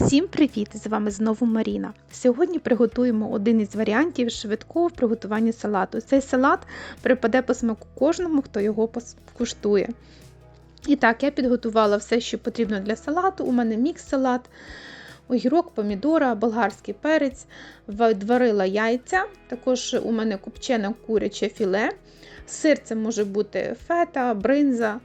Всім привіт! З вами знову Маріна. Сьогодні приготуємо один із варіантів швидкого приготування салату. Цей салат припаде по смаку кожному, хто його куштує. І так, я підготувала все, що потрібно для салату. У мене мікс-салат, огірок, помідора, болгарський перець, відварила яйця, також у мене копчене куряче філе. Сир це може бути фета, бринза.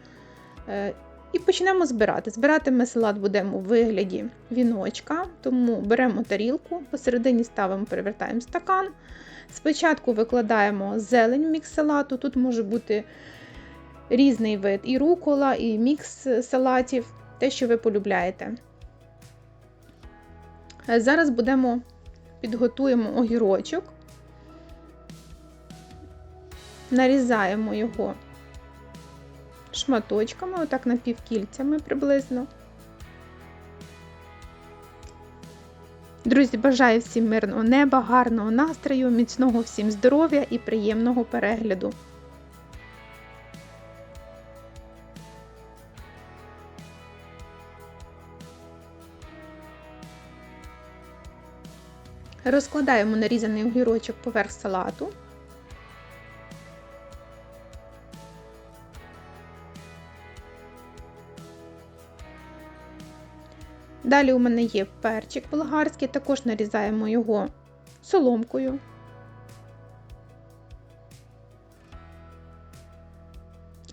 І почнемо збирати. Збирати ми салат будемо у вигляді віночка, тому беремо тарілку, посередині ставимо, перевертаємо стакан. Спочатку викладаємо зелень в мікс салату. Тут може бути різний вид і рукола, і мікс салатів, те, що ви полюбляєте. Зараз будемо підготуємо огірочок, нарізаємо його шматочками, отак напівкільцями приблизно. Друзі, бажаю всім мирного неба, гарного настрою, міцного всім здоров'я і приємного перегляду. Розкладаємо нарізаний огірочок поверх салату. Далі у мене є перчик болгарський, також нарізаємо його соломкою.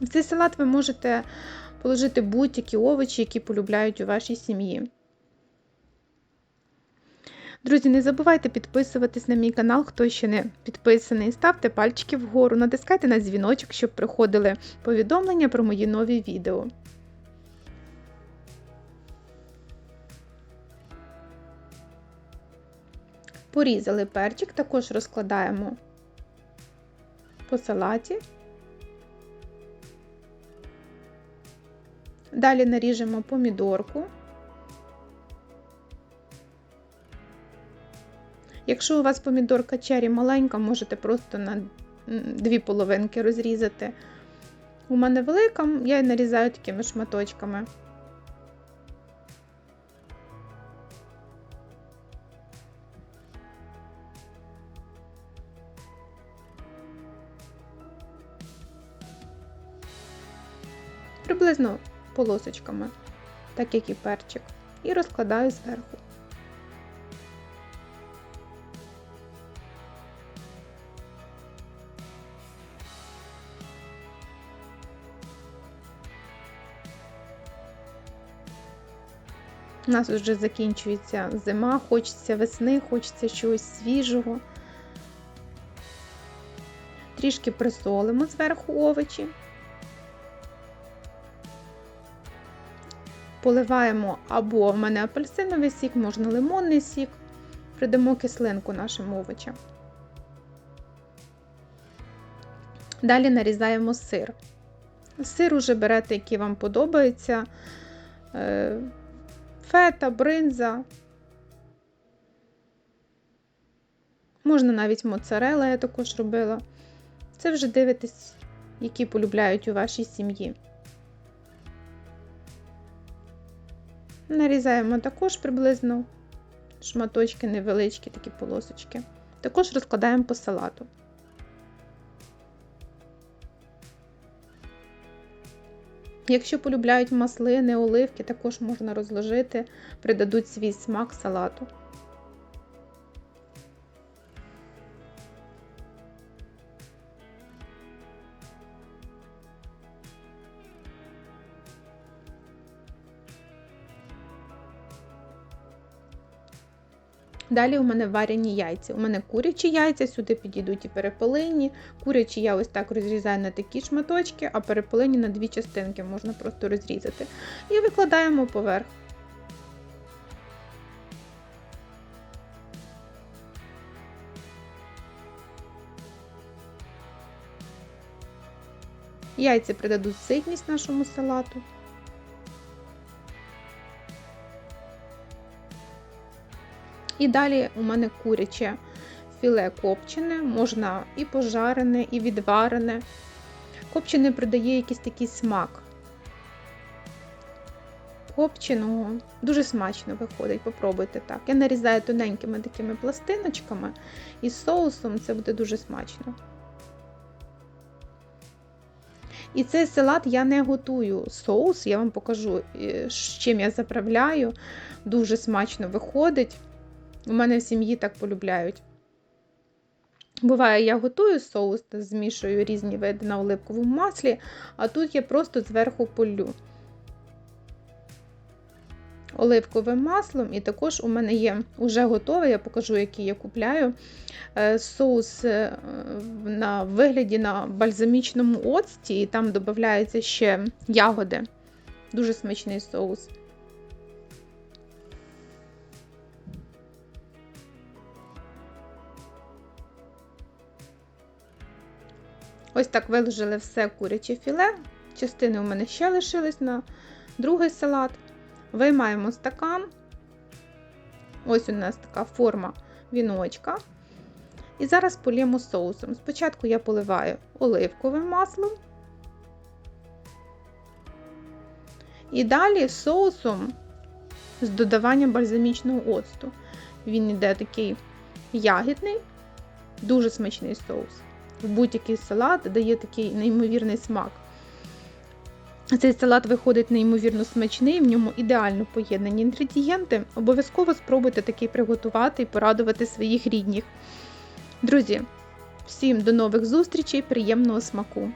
В цей салат ви можете положити будь-які овочі, які полюбляють у вашій сім'ї. Друзі, не забувайте підписуватись на мій канал, хто ще не підписаний. Ставте пальчики вгору, натискайте на дзвіночок, щоб приходили повідомлення про мої нові відео. Порізали перчик, також розкладаємо по салаті. Далі наріжемо помідорку. Якщо у вас помідорка чері маленька, можете просто на дві половинки розрізати. У мене велика, я її нарізаю такими шматочками. Приблизно полосочками, так як і перчик, і розкладаю зверху. У нас вже закінчується зима, хочеться весни, хочеться чогось свіжого. Трішки присолимо зверху овочі. Поливаємо або в мене апельсиновий сік, можна лимонний сік, придамо кислинку нашим овочам. Далі нарізаємо сир. Сир уже берете, який вам подобається. Е, фета, бринза. Можна навіть моцарела, я також робила. Це вже дивитесь, які полюбляють у вашій сім'ї. Нарізаємо також приблизно шматочки невеличкі, такі полосочки. Також розкладаємо по салату. Якщо полюбляють маслини, оливки, також можна розложити, придадуть свій смак салату. Далі у мене варені яйця. У мене курячі яйця, сюди підійдуть і перепелині. Курячі я ось так розрізаю на такі шматочки, а перепелині на дві частинки можна просто розрізати. І викладаємо поверх. Яйця придадуть ситність нашому салату. І далі у мене куряче філе копчене, можна і пожарене, і відварене. Копчене придає якийсь такий смак. копченого. Дуже смачно виходить, попробуйте так. Я нарізаю тоненькими такими пластиночками і з соусом це буде дуже смачно. І цей салат я не готую соус, я вам покажу, е, з чим я заправляю. Дуже смачно виходить. У мене в сім'ї так полюбляють. Буває, я готую соус змішую різні види на оливковому маслі, а тут я просто зверху полю оливковим маслом, і також у мене є вже готове, я покажу, який я купляю. е, Соус е, на вигляді на бальзамічному оцті, і там додаються ще ягоди. Дуже смачний соус. Ось так виложили все куряче філе. Частини у мене ще лишились на другий салат. Виймаємо стакан. Ось у нас така форма віночка. І зараз полємо соусом. Спочатку я поливаю оливковим маслом. І далі соусом з додаванням бальзамічного оцту. Він іде такий ягідний, дуже смачний соус. Будь-який салат дає такий неймовірний смак. Цей салат виходить неймовірно смачний, в ньому ідеально поєднані інгредієнти. Обов'язково спробуйте такий приготувати і порадувати своїх рідних. Друзі, всім до нових зустрічей, приємного смаку!